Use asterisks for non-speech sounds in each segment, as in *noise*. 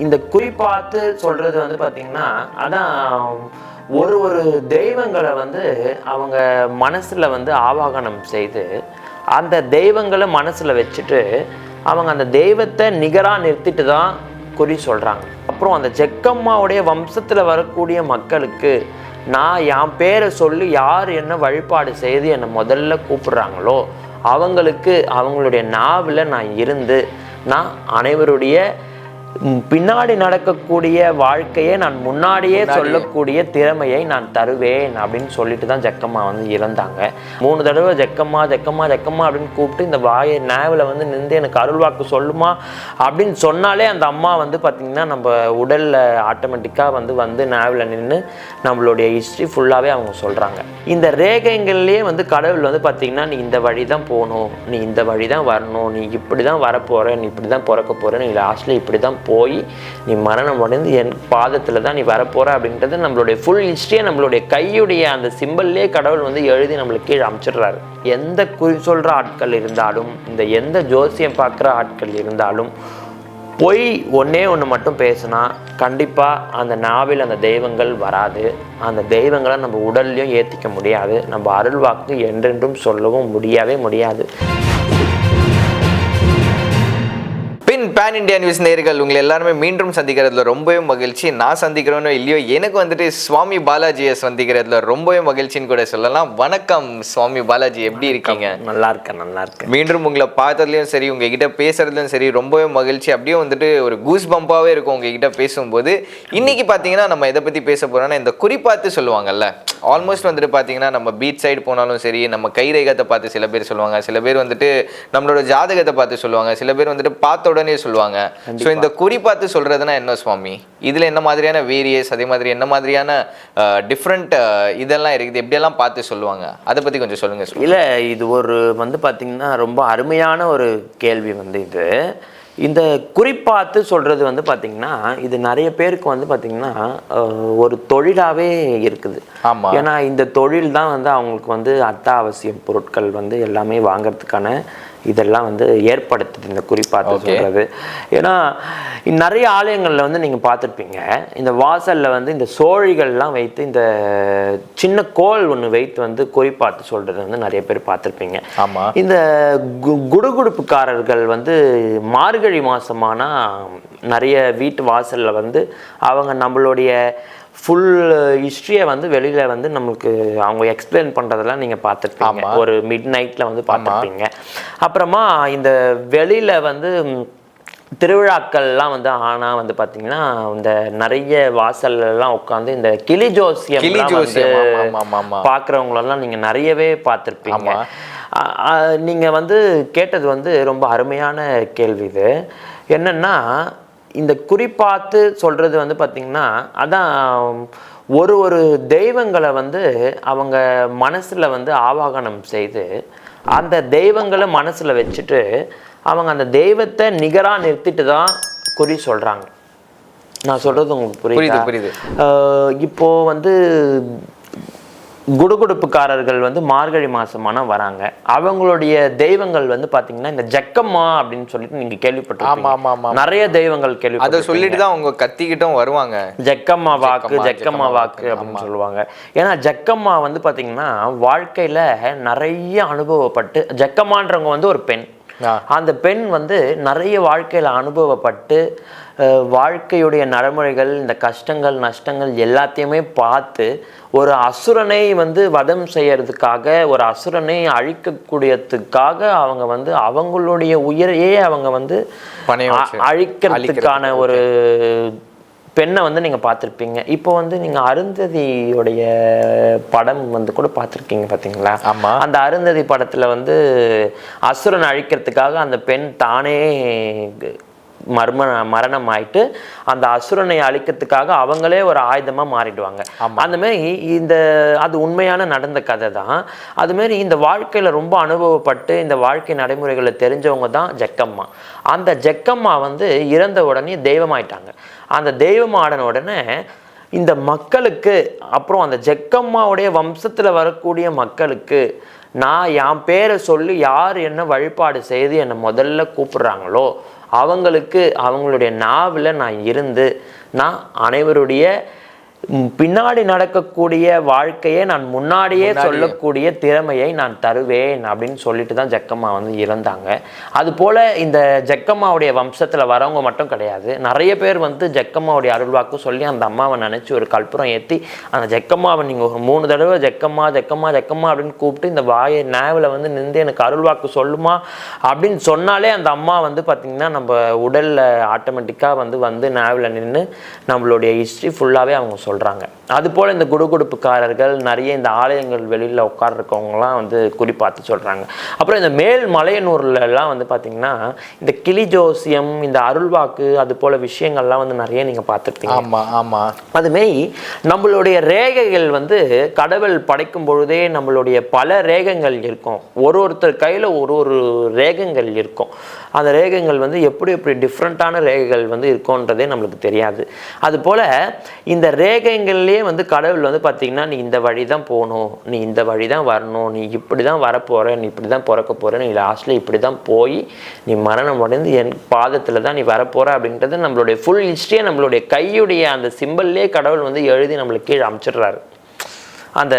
இந்த குறிப்பாத்து சொல்றது வந்து பாத்தீங்கன்னா அதான் ஒரு ஒரு தெய்வங்களை வந்து அவங்க மனசுல வந்து ஆவாகனம் செய்து அந்த தெய்வங்களை மனசுல வச்சுட்டு அவங்க அந்த தெய்வத்தை நிகரா நிறுத்திட்டு தான் குறி சொல்றாங்க. அப்புறம் அந்த ஜெக்கம்மாவுடைய வம்சத்துல வரக்கூடிய மக்களுக்கு நான் என் பேரை சொல்லி யார் என்ன வழிபாடு செய்து என்னை முதல்ல கூப்பிடுறாங்களோ அவங்களுக்கு அவங்களுடைய நாவில் நான் இருந்து நான் அனைவருடைய பின்னாடி நடக்கக்கூடிய வாழ்க்கையை நான் முன்னாடியே சொல்லக்கூடிய திறமையை நான் தருவேன் அப்படின்னு சொல்லிட்டு தான் ஜக்கம்மா வந்து இறந்தாங்க. மூணு தடவை ஜக்கம்மா ஜக்கம்மா ஜக்கம்மா அப்படின்னு கூப்பிட்டு இந்த வாயை நாவில் வந்து நின்று எனக்கு அருள்வாக்கு சொல்லுமா அப்படின்னு சொன்னாலே அந்த அம்மா வந்து பார்த்திங்கன்னா நம்ம உடலில் ஆட்டோமேட்டிக்காக வந்து வந்து நாவில் நின்று நம்மளுடைய ஹிஸ்ட்ரி ஃபுல்லாகவே அவங்க சொல்கிறாங்க இந்த ரேகைங்கள்லேயே வந்து கடவுள் வந்து பார்த்திங்கன்னா நீ இந்த வழி தான் போகணும். நீ இந்த வழி தான் வரணும். நீ இப்படி தான் வரப்போகிற நீ இப்படி தான் பிறக்க போகிற நீ லாஸ்ட்டில் இப்படி தான் போய் நீ மரணம் அடைந்து என் பாதத்தில் தான் நீ வரப்போகிற அப்படின்றது நம்மளுடைய ஃபுல் ஹிஸ்ட்ரியை நம்மளுடைய கையுடைய அந்த சிம்பிள்லேயே கடவுள் வந்து எழுதி நம்மளுக்கு கீழே அமைச்சிடுறாரு. எந்த குறி சொல்கிற ஆட்கள் இருந்தாலும் இந்த எந்த ஜோசியம் பார்க்குற ஆட்கள் இருந்தாலும் பொய் ஒன்றே ஒன்று மட்டும் பேசுனா கண்டிப்பாக அந்த நாவில் அந்த தெய்வங்கள் வராது. அந்த தெய்வங்களை நம்ம உடல்லையும் ஏற்றிக்க முடியாது. நம்ம அருள் வாக்கு என்றென்றும் சொல்லவும் முடியவே முடியாது. பின் இண்டியா நியூஸ் நேர்கள் உங்களை எல்லாருமே மீண்டும் சந்திக்கிறதுல ரொம்பவே மகிழ்ச்சி. நான் சந்திக்கிறோனோ இல்லையோ எனக்கு வந்துட்டு சுவாமி பாலாஜியை சந்திக்கிறதுல ரொம்பவே மகிழ்ச்சின்னு கூட சொல்லலாம். வணக்கம் சுவாமி பாலாஜி எப்படி இருக்கீங்க? நல்லா இருக்கேன் நல்லா இருக்கேன் மீண்டும் உங்களை பார்த்ததுலயும் சரி உங்ககிட்ட பேசுறதுலயும் சரி ரொம்பவே மகிழ்ச்சி. அப்படியே வந்துட்டு ஒரு கூஸ் பம்பாவே இருக்கும் உங்ககிட்ட பேசும்போது. இன்னைக்கு பாத்தீங்கன்னா நம்ம எதை பத்தி பேச போறோம்னா இந்த குறிப்பாத்து சொல்லுவாங்கல்ல. ஆல்மோஸ்ட் வந்துட்டு பாத்தீங்கன்னா நம்ம பீச் சைடு போனாலும் சரி நம்ம கைரேகத்தை பார்த்து சில பேர் சொல்லுவாங்க. சில பேர் வந்துட்டு நம்மளோட ஜாதகத்தை பார்த்து சொல்லுவாங்க. சில பேர் வந்துட்டு பார்த்த உடனே சொல்லுவாங்க ஸோ இந்த குறி பார்த்து சொல்றதுன்னா என்ன சுவாமி? இதுல என்ன மாதிரியான வேரியஸ் அதே மாதிரி என்ன மாதிரியான டிஃப்ரெண்ட் இதெல்லாம் இருக்குது. எப்படியெல்லாம் பார்த்து சொல்லுவாங்க? அதை பத்தி கொஞ்சம் சொல்லுங்க சுவாமி. இல்லை இது ஒரு வந்து பார்த்திங்கன்னா ரொம்ப அருமையான ஒரு கேள்வி வந்து இது. இந்த குறிப்பாத்து சொல்கிறது வந்து பார்த்திங்கன்னா இது நிறைய பேருக்கு வந்து பார்த்திங்கன்னா அஹ், ஒரு தொழிலாகவே இருக்குது. ஏன்னா இந்த தொழில் தான் வந்து அவங்களுக்கு வந்து அத்தாவசியம் பொருட்கள் வந்து எல்லாமே வாங்குறதுக்கான இதெல்லாம் வந்து ஏற்படுத்துது இந்த Okay. சொல்கிறது ஏன்னா நிறைய ஆலயங்களில் வந்து நீங்கள் பார்த்துருப்பீங்க. இந்த வாசலில் வந்து இந்த சோழிகள்லாம் வைத்து இந்த சின்ன கோல் ஒன்று வைத்து வந்து குறிப்பாத்து சொல்கிறது வந்து நிறைய பேர் பார்த்துருப்பீங்க. ஆமா. இந்த கு- குடுகுடுப்புக்காரர்கள் வந்து மார்கழி மாசமானா நிறைய வீட்டு வாசல்ல வந்து அவங்க நம்மளுடைய ஃபுல் ஹிஸ்ட்ரியை வந்து வெளியில வந்து நம்மளுக்கு அவங்க எக்ஸ்பிளைன் பண்றதெல்லாம் நீங்க பார்த்துருப்பீங்க. ஒரு மிட் நைட்ல வந்து பார்த்துருப்பீங்க அப்புறமா இந்த வெளியில வந்து திருவிழாக்கள்லாம் வந்து ஆனா வந்து பாத்தீங்கன்னா இந்த நிறைய வாசல்ல எல்லாம் உட்காந்து இந்த கிளி ஜோசியம் கிளி ஜோசியம். பார்க்குறவங்களெல்லாம் நீங்கள் நிறையவே பார்த்துருப்பீங்க ஆமா. அ- அ- நீங்க வந்து கேட்டது வந்து ரொம்ப அருமையான கேள்வி இது என்னன்னா இந்த குறிப்பாத்து சொல்றது வந்து பாத்தீங்கன்னா அதான் ஒரு ஒரு தெய்வங்களை வந்து அவங்க மனசுல வந்து ஆவாகனம் செய்து அந்த தெய்வங்களை மனசுல வச்சுட்டு அவங்க அந்த தெய்வத்தை நிகரா நிறுத்திட்டு தான் குறி சொல்றாங்க. நான் சொல்றது உங்களுக்கு புரியுது? புரியுதா புரியுது. ஆஹ் இப்போ வந்து குடுகுடுப்புக்காரர்கள் வந்து மார்கழி மாசமான வராங்க. அவங்களுடைய தெய்வங்கள் வந்து பாத்தீங்கன்னா இந்த ஜக்கம்மா அப்படின்னு சொல்லிட்டு நீங்க ஆமா, ஆமா, கேள்விப்பட்டிருப்பீங்க ஆமா. நிறைய தெய்வங்கள் அதை கேள்வி சொல்லிட்டு தான் அவங்க கத்திக்கிட்டும் வருவாங்க. ஜக்கம்மா வாக்கு ஜக்கம்மா, வாக்கு. அப்படின்னு சொல்லுவாங்க. ஏன்னா ஜக்கம்மா வந்து பாத்தீங்கன்னா வாழ்க்கையில நிறைய அனுபவப்பட்டு ஜக்கம்மான்றவங்க வந்து ஒரு பெண். அந்த பெண் வந்து நிறைய வாழ்க்கையில அனுபவப்பட்டு வாழ்க்கையுடைய நடைமுறைகள் இந்த கஷ்டங்கள் நஷ்டங்கள் எல்லாத்தையுமே பார்த்து ஒரு அசுரனை வந்து வதம் செய்யறதுக்காக ஒரு அசுரனை அழிக்கக்கூடியதுக்காக அவங்க வந்து அவங்களுடைய உயிரையே அவங்க வந்து. அழிக்கிறதுக்கான ஒரு பெண்ணை வந்து நீங்க பார்த்திருப்பீங்க இப்போ வந்து நீங்க அருந்ததியுடைய படம் வந்து கூட பார்த்திருக்கீங்க பாத்தீங்களா ஆமா. அந்த அருந்ததி படத்துல வந்து அசுரன் அழிக்கிறதுக்காக அந்த பெண் தானே மர்ம மரணம் ஆயிட்டு அந்த அசுரனை அழிக்கிறதுக்காக அவங்களே ஒரு ஆயுதமா மாறிடுவாங்க. அந்த மாதிரி இந்த அது உண்மையான நடந்த கதை தான். அது மாதிரி இந்த வாழ்க்கையில ரொம்ப அனுபவப்பட்டு இந்த வாழ்க்கை நடைமுறைகளை தெரிஞ்சவங்க தான் ஜக்கம்மா. அந்த ஜக்கம்மா வந்து இறந்த உடனே தெய்வமாயிட்டாங்க. அந்த தெய்வமாடின உடனே இந்த மக்களுக்கு அப்புறம் அந்த ஜக்கம்மாவுடைய வம்சத்துல வரக்கூடிய மக்களுக்கு நான் என் பேரை சொல்லி யார் என்ன வழிபாடு செய்து என்னை முதல்ல கூப்பிடுறாங்களோ அவங்களுக்கு அவங்களுடைய நாவில் நான் இருந்து நான் அனைவருடைய பின்னாடி நடக்கக்கூடிய வாழ்க்கையை நான் முன்னாடியே சொல்லக்கூடிய திறமையை நான் தருவேன் அப்படின்னு சொல்லிட்டு தான் ஜக்கம்மா வந்து இறந்தாங்க. அது போல இந்த ஜக்கம்மாவுடைய வம்சத்துல வரவங்க மட்டும் கிடையாது. நிறைய பேர் வந்து ஜக்கம்மாவுடைய அருள்வாக்கு சொல்லி அந்த அம்மாவை நினைச்சு ஒரு கற்பூரம் ஏத்தி அந்த ஜக்கம்மாவை நீங்க ஒரு மூணு தடவை ஜக்கம்மா ஜக்கம்மா ஜக்கம்மா அப்படின்னு கூப்பிட்டு இந்த வாயை நேவில் வந்து நின்று எனக்கு அருள்வாக்கு சொல்லுமா அப்படின்னு சொன்னாலே அந்த அம்மா வந்து பாத்தீங்கன்னா நம்ம உடல்ல ஆட்டோமேட்டிக்கா வந்து வந்து நேவில் நின்று நம்மளுடைய ஹிஸ்ட்ரி ஃபுல்லாவே அவங்க சொல்றாங்க. அது போல இந்த குடுகுடுப்புக்காரர்கள் நிறைய இந்த ஆலயங்கள் வெளியில உட்கார்றவங்கலாம் வந்து குறிப்பாத்து சொல்றாங்க. அப்புறம் இந்த மேல் மலையனூர்ல எல்லாம் வந்து பாத்தீங்கன்னா இந்த கிளி ஜோசியம் இந்த அருள்வாக்கு அது போல விஷயங்கள்லாம் வந்து நிறைய நீங்க பார்த்துருப்பீங்க ஆமா ஆமா. அதுமாரி நம்மளுடைய ரேகைகள் வந்து கடவுள் படைக்கும் பொழுதே நம்மளுடைய பல ரேகங்கள் இருக்கும். ஒரு ஒருத்தர் கையில் ஒரு ஒரு ரேகங்கள் இருக்கும். அந்த ரேகங்கள் வந்து எப்படி எப்படி டிஃப்ரெண்ட்டான ரேகைகள் வந்து இருக்கும்ன்றதே நம்மளுக்கு தெரியாது. அதுபோல் இந்த ரேகைகள்லேயே வந்து கடவுள் வந்து பார்த்திங்கன்னா நீ இந்த வழி தான் போகணும். நீ இந்த வழி தான் வரணும். நீ இப்படி தான் வரப்போகிற நீ இப்படி தான் பிறக்க போகிற நீ லாஸ்ட்டில் இப்படி தான் போய் நீ மரணம் அடைந்து என் பாதத்தில் தான் நீ வரப்போகிற அப்படின்றது நம்மளுடைய ஃபுல் ஹிஸ்ட்ரியை நம்மளுடைய கையுடைய அந்த சிம்பிள்லேயே கடவுள் வந்து எழுதி நம்மளுக்கு கீழே அமைச்சிடுறாரு. அந்த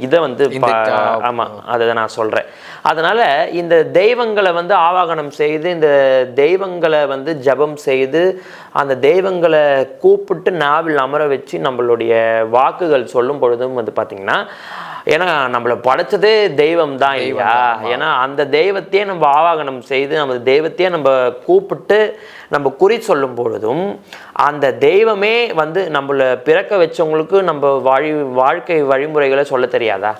இதை வந்து இந்த பா- கா- ஆமா அதை நான் சொல்றேன். அதனால இந்த தெய்வங்களை வந்து ஆவாகனம் செய்து இந்த தெய்வங்களை வந்து ஜெபம் செய்து அந்த தெய்வங்களை கூப்பிட்டு நாவில் அமர வச்சு நம்மளுடைய வாக்குகள் சொல்லும் பொழுதும் வந்து பாத்தீங்கன்னா ஏன்னா நம்மளை படைச்சதே தெய்வம் தான் இல்லையா ஏன்னா அந்த தெய்வத்தையே நம்ம ஆவாகனம் செய்து நம்ம தெய்வத்தையே நம்ம கூப்பிட்டு நம்ம குறி சொல்லும் பொழுதும் அந்த தெய்வமே வந்து நம்மளை பிறக்க வச்சவங்களுக்கு நம்ம வழி வாழ்க்கை வழிமுறைகளை சொல்ல தெரியாதா?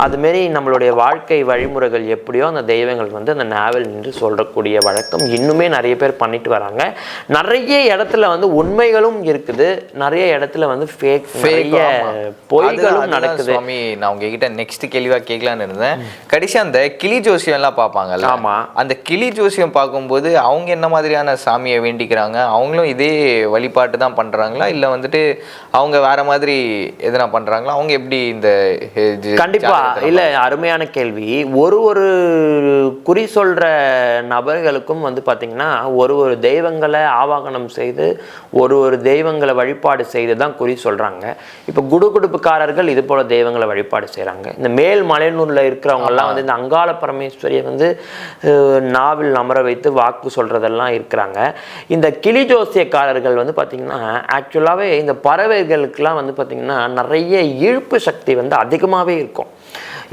அதுமாரி நம்மளுடைய வாழ்க்கை வழிமுறைகள் எப்படியோ அந்த தெய்வங்கள் வந்து அந்த நாவல் நின்று சொல்லக்கூடிய வழக்கம் இன்னுமே நிறைய பேர் பண்ணிட்டு வராங்க. நிறைய இடத்துல வந்து உண்மைகளும் இருக்குது. நிறைய இடத்துல வந்து ஃபேக் நிறைய பொய்களும் நடக்குது. சுவாமி நான் உங்ககிட்ட நெக்ஸ்ட் கேள்வியா கேட்கலான்னு இருந்தேன். கடைசி அந்த கிளி ஜோசியம் எல்லாம் பார்ப்பாங்கல்ல? ஆமா. அந்த கிளி ஜோசியம் பார்க்கும்போது அவங்க என்ன மாதிரியான சாமியை வேண்டிக்கிறாங்க? அவங்களும் இதே வழிபாட்டு தான் பண்றாங்களா? இல்ல வந்துட்டு அவங்க வேற மாதிரி எதனா பண்றாங்களா? அவங்க எப்படி இந்த அஹ், ஜ- கண்டிப்பா. ஜாதகத்தை இல்ல அருமையான கேள்வி. ஒரு ஒரு குறி சொல்ற நபர்களுக்கும் வந்து பாத்தீங்கன்னா ஒரு ஒரு தெய்வங்களை ஆவாகனம் செய்து ஒரு ஒரு தெய்வங்களை வழிபாடு செய்து தான் குறி சொல்றாங்க. இப்போ குடுகுடுப்புக்காரர்கள் இது போல தெய்வங்களை வழிபாடு செய்றாங்க. இந்த மேல் மலையனூர்ல இருக்கிறவங்க எல்லாம் வந்து இந்த அங்காள பரமேஸ்வரியை வந்து நாவில் அமர வைத்து வாக்கு சொல்றதெல்லாம் இருக்கிறாங்க. இந்த கிளி ஜோசியக்காரர்கள் வந்து பாத்தீங்கன்னா ஆக்சுவலாகவே இந்த பறவைகளுக்கெல்லாம் வந்து பாத்தீங்கன்னா நிறைய இழுப்பு சக்தி வந்து அதிகமாகவே இருக்கும்.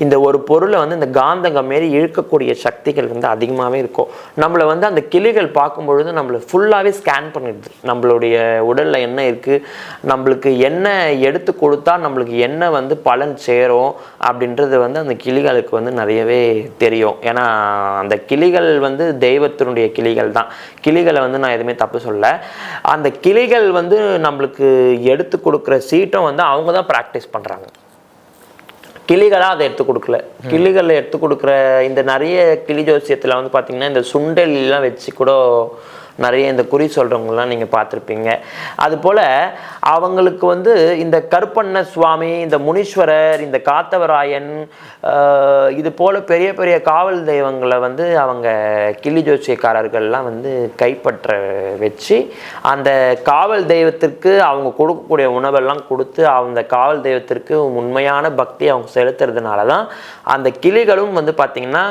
இந்த ஒரு பொருளை வந்து இந்த காந்தகம் மாரி இழுக்கக்கூடிய சக்திகள் வந்து அதிகமாகவே இருக்கும். நம்மளை வந்து அந்த கிளிகள் பார்க்கும் பொழுது நம்மளை ஃபுல்லாகவே ஸ்கேன் பண்ணிடுது. நம்மளுடைய உடலில் என்ன இருக்குது நம்மளுக்கு என்ன எடுத்து கொடுத்தா நம்மளுக்கு என்ன வந்து பலன் சேரும் அப்படின்றது வந்து அந்த கிளிகளுக்கு வந்து நிறையவே தெரியும். ஏன்னா அந்த கிளிகள் வந்து தெய்வத்தினுடைய கிளிகள் தான். கிளிகளை வந்து நான் எதுவுமே தப்பு சொல்ல அந்த கிளிகள் வந்து நம்மளுக்கு எடுத்து கொடுக்குற சீட்டும் வந்து அவங்க தான் ப்ராக்டிஸ் பண்ணுறாங்க கிளிகளாக அதை எடுத்து கொடுக்கல. கிளிகளை எடுத்து கொடுக்குற இந்த நிறைய கிளி ஜோசியத்தில் வந்து பார்த்திங்கன்னா இந்த சுண்டெல்லாம் வச்சு கூட நிறைய இந்த குறி சொல்கிறவங்கலாம் நீங்கள் பார்த்துருப்பீங்க. அதுபோல் அவங்களுக்கு வந்து இந்த கருப்பண்ண சுவாமி இந்த முனீஸ்வரர் இந்த காத்தவராயன் இது போல் பெரிய பெரிய காவல் தெய்வங்களை வந்து அவங்க கிளி ஜோசியக்காரர்கள்லாம் வந்து கைப்பற்ற வச்சு அந்த காவல் தெய்வத்திற்கு அவங்க கொடுக்கக்கூடிய உணவெல்லாம் கொடுத்து அந்த காவல் தெய்வத்திற்கு உண்மையான பக்தி அவங்க செலுத்துறதுனால தான் அந்த கிளிகளும் வந்து பார்த்திங்கன்னா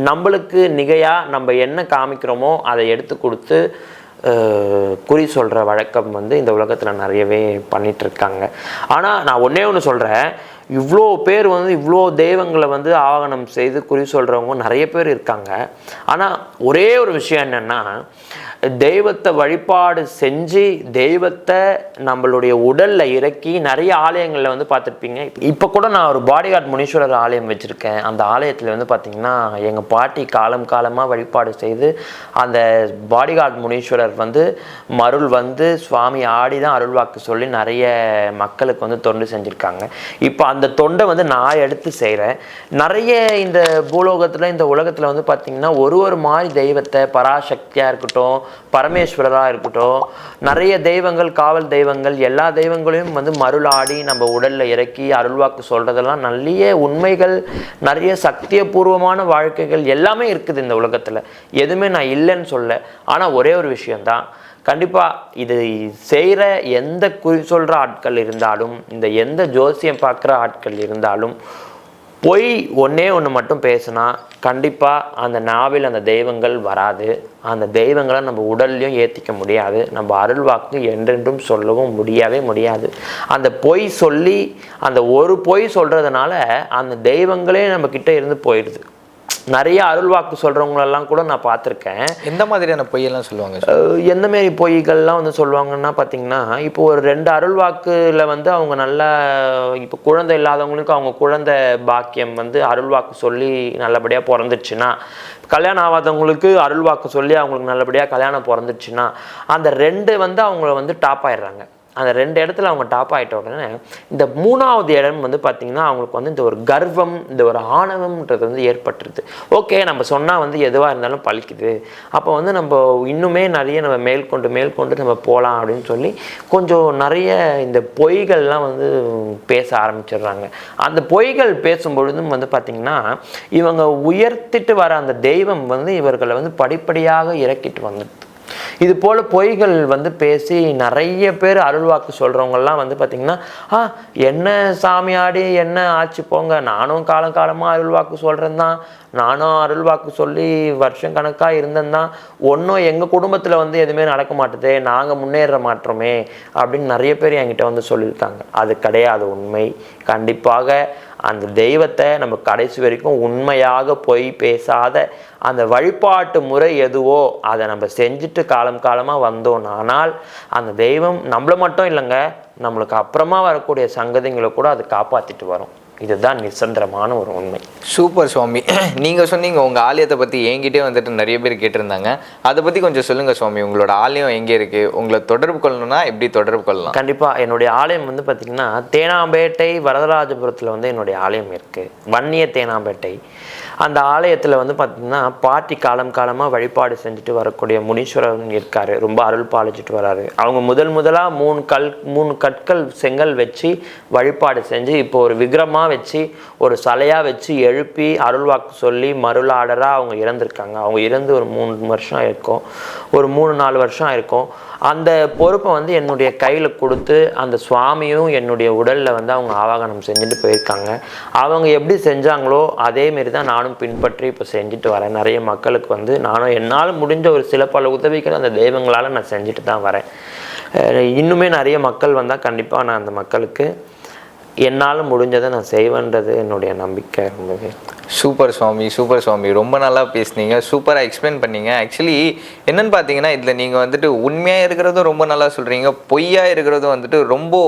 நம்மளுக்கு நிகையாக நம்ம என்ன காமிக்கிறோமோ அதை எடுத்து கொடுத்து குறி சொல்கிற வழக்கம் வந்து இந்த உலகத்தில் நிறையவே பண்ணிகிட்ருக்காங்க இருக்காங்க. ஆனால் நான் ஒன்றே ஒன்று சொல்கிறேன் இவ்வளோ பேர் வந்து இவ்வளோ தெய்வங்களை வந்து ஆவாகனம் செய்து குறி சொல்கிறவங்க நிறைய பேர் இருக்காங்க. ஆனால் ஒரே ஒரு விஷயம் என்னென்னா தெய்வத்தை வழிபாடு செஞ்சு தெய்வத்தை நம்மளுடைய உடலில் இறக்கி நிறைய ஆலயங்களில் வந்து பார்த்துருப்பீங்க. இப்போ கூட நான் ஒரு பாடிகார்ட் முனீஸ்வரர் ஆலயம் வச்சுருக்கேன். அந்த ஆலயத்தில் வந்து பார்த்திங்கன்னா எங்கள் பாட்டி காலம் காலமாக வழிபாடு செய்து அந்த பாடிகார்ட் முனீஸ்வரர் வந்து மருள் வந்து சுவாமி ஆடி தான் அருள்வாக்கு சொல்லி நிறைய மக்களுக்கு வந்து தொண்டு செஞ்சுருக்காங்க. இப்போ அந்த அந்த தொண்டை வந்து நான் எடுத்து செய்கிறேன் நிறைய இந்த பூலோகத்தில் இந்த உலகத்தில் வந்து பார்த்திங்கன்னா ஒரு ஒரு மாதிரி தெய்வத்தை பராசக்தியாக இருக்கட்டும் பரமேஸ்வரராக இருக்கட்டும் நிறைய தெய்வங்கள் காவல் தெய்வங்கள் எல்லா தெய்வங்களையும் வந்து மருளாடி நம்ம உடலில் இறக்கி அருள்வாக்கு சொல்கிறதெல்லாம் நிறைய உண்மைகள் நிறைய சத்தியபூர்வமான வாழ்க்கைகள் எல்லாமே இருக்குது இந்த உலகத்தில். எதுவுமே நான் இல்லைன்னு சொல்ல. ஆனால் ஒரே ஒரு விஷயம்தான். கண்டிப்பாக இது செய்கிற எந்த குறி சொல்கிற ஆட்கள் இருந்தாலும் இந்த எந்த ஜோசியம் பார்க்குற ஆட்கள் இருந்தாலும் பொய் ஒன்றே ஒன்று மட்டும் பேசுனா கண்டிப்பாக அந்த நாவில் அந்த தெய்வங்கள் வராது. அந்த தெய்வங்களை நம்ம உடல்லையும் ஏற்றிக்க முடியாது. நம்ம அருள் வாக்கு என்றென்றும் சொல்லவும் முடியவே முடியாது. அந்த பொய் சொல்லி அந்த ஒரு பொய் சொல்கிறதுனால அந்த தெய்வங்களே நம்ம இருந்து போயிடுது நிறைய அருள் வாக்கு சொல்கிறவங்களெல்லாம் கூட நான் பார்த்துருக்கேன். எந்த மாதிரியான பொய்யெல்லாம் சொல்லுவாங்க? எந்த மாரி பொய்கள்லாம் வந்து சொல்லுவாங்கன்னா பார்த்தீங்கன்னா இப்போ ஒரு ரெண்டு அருள் வாக்குல வந்து அவங்க நல்லா இப்போ குழந்தை இல்லாதவங்களுக்கு அவங்க குழந்தை பாக்கியம் வந்து அருள் வாக்கு சொல்லி நல்லபடியாக பிறந்துச்சுன்னா கல்யாணம் ஆகாதவங்களுக்கு அருள் வாக்கு சொல்லி அவங்களுக்கு நல்லபடியாக கல்யாணம் பிறந்துச்சுன்னா அந்த ரெண்டு வந்து அவங்கள வந்து டாப் ஆயிடுறாங்க. அந்த ரெண்டு இடத்துல அவங்க டாப் ஆகிட்ட உடனே இந்த மூணாவது இடம் வந்து பார்த்திங்கன்னா அவங்களுக்கு வந்து இந்த ஒரு கர்வம் இந்த ஒரு ஆணவம்ன்றது வந்து ஏற்பட்டுருது. ஓகே நம்ம சொன்னால் வந்து எதுவாக இருந்தாலும் பழிக்குது. அப்போ வந்து நம்ம இன்னுமே நிறைய நம்ம மேற்கொண்டு மேற்கொண்டு நம்ம போகலாம் அப்படின்னு சொல்லி கொஞ்சம் நிறைய இந்த பொய்கள்லாம் வந்து பேச ஆரம்பிச்சிடுறாங்க. அந்த பொய்கள் பேசும்பொழுதும் வந்து பார்த்திங்கன்னா இவங்க உயர்த்திட்டு வர அந்த தெய்வம் வந்து இவர்களை வந்து படிப்படியாக இறக்கிட்டு வந்துட்டு இது போல் பொய்கள் வந்து பேசி நிறைய பேர் அருள்வாக்கு சொல்கிறவங்கெல்லாம் வந்து பார்த்திங்கன்னா ஆ என்ன சாமியாடி என்ன ஆச்சு போங்க. நானும் காலம் காலமாக அருள்வாக்கு சொல்கிறேன் தான். நானும் அருள்வாக்கு சொல்லி வருஷம் கணக்காக இருந்தேன் தான். ஒன்றும் எங்கள் குடும்பத்தில் வந்து எதுவுமே நடக்க மாட்டுதே. நாங்கள் முன்னேற மாட்டோமே. அப்படின்னு நிறைய பேர் என்கிட்ட வந்து சொல்லியிருக்காங்க. அது கிடையாது உண்மை. கண்டிப்பாக அந்த தெய்வத்தை நம்ம கடைசி வரைக்கும் உண்மையாக போய் பேசாத அந்த வழிபாட்டு முறை எதுவோ அதை நம்ம செஞ்சுட்டு காலம் காலமாக வந்தோம். ஆனால் அந்த தெய்வம் நம்மள மட்டும் இல்லைங்க நம்மளுக்கு அப்புறமா வரக்கூடிய சங்கதிங்களை கூட அது காப்பாற்றிட்டு வரும். இதுதான் நிசந்திரமான ஒரு உண்மை. சூப்பர் சுவாமி. *clears throat* நீங்க சொன்னீங்க உங்க ஆலயத்தை பத்தி என்கிட்டயே வந்துட்டு நிறைய பேர் கேட்டிருந்தாங்க. அதை பத்தி கொஞ்சம் சொல்லுங்க சுவாமி. உங்களோட ஆலயம் எங்க இருக்கு? உங்களை தொடர்பு கொள்ளணும்னா எப்படி தொடர்பு கொள்ளலாம்? கண்டிப்பாக என்னுடைய ஆலயம் வந்து பார்த்திங்கன்னா தேனாம்பேட்டை வரதராஜபுரத்தில் வந்து என்னுடைய ஆலயம் இருக்குது வன்னிய தேனாம்பேட்டை. அந்த ஆலயத்தில் வந்து பார்த்திங்கன்னா பாட்டி காலம் காலமாக வழிபாடு செஞ்சுட்டு வரக்கூடிய முனீஸ்வரன் இருக்கார். ரொம்ப அருள் பாலிச்சிட்டு வராரு. அவங்க முதல் முதலாக மூணு கல் மூணு கற்கள் செங்கல் வச்சு வழிபாடு செஞ்சு இப்போ ஒரு வச்சு ஒரு சிலையாக வச்சு எழுப்பி அருள்வாக்கு சொல்லி மருளாடராக அவங்க இறந்துருக்காங்க. அவங்க இறந்து ஒரு மூணு வருஷம் இருக்கும் ஒரு மூணு நாலு வருஷம் இருக்கும் அந்த பொறுப்பை வந்து என்னுடைய கையில் கொடுத்து அந்த சுவாமியும் என்னுடைய உடலில் வந்து அவங்க ஆவாகனம் செஞ்சுட்டு போயிருக்காங்க. அவங்க எப்படி செஞ்சாங்களோ அதேமாரி தான் நானும் பின்பற்றி இப்போ செஞ்சுட்டு வரேன். நிறைய மக்களுக்கு வந்து நானும் என்னால் முடிஞ்ச ஒரு சில பல உதவிகள் அந்த தெய்வங்களால் நான் செஞ்சுட்டு தான் வரேன். இன்னுமே நிறைய மக்கள் வந்தால் கண்டிப்பாக நான் அந்த மக்களுக்கு என்னால் முடிஞ்சதை நான் செய்வேன்றது என்னுடைய நம்பிக்கை ரொம்பவே. Super swami super swami. ரொம்ப நல்லா பேசுனீங்க. சூப்பராக எக்ஸ்பிளைன் பண்ணீங்க. ஆக்சுவலி என்னன்னு பார்த்தீங்கன்னா இதில் நீங்கள் வந்துட்டு உண்மையாக இருக்கிறதும் ரொம்ப நல்லா சொல்கிறீங்க பொய்யா இருக்கிறதும் வந்துட்டு ரொம்ப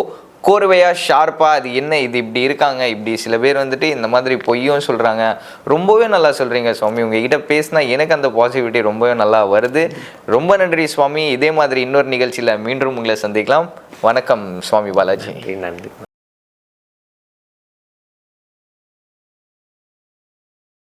கோர்வையாக ஷார்ப்பாக அது என்ன இது இப்படி இருக்காங்க இப்படி சில பேர் வந்துட்டு இந்த மாதிரி பொய்யும் சொல்கிறாங்க ரொம்பவே நல்லா சொல்கிறீங்க சுவாமி. உங்ககிட்ட பேசினா எனக்கு அந்த பாசிட்டிவிட்டி ரொம்பவே நல்லா வருது. ரொம்ப நன்றி சுவாமி. இதே மாதிரி இன்னொரு நிகழ்ச்சியில் மீண்டும் உங்களை சந்திக்கலாம். வணக்கம் சுவாமி பாலாஜி. நன்றி.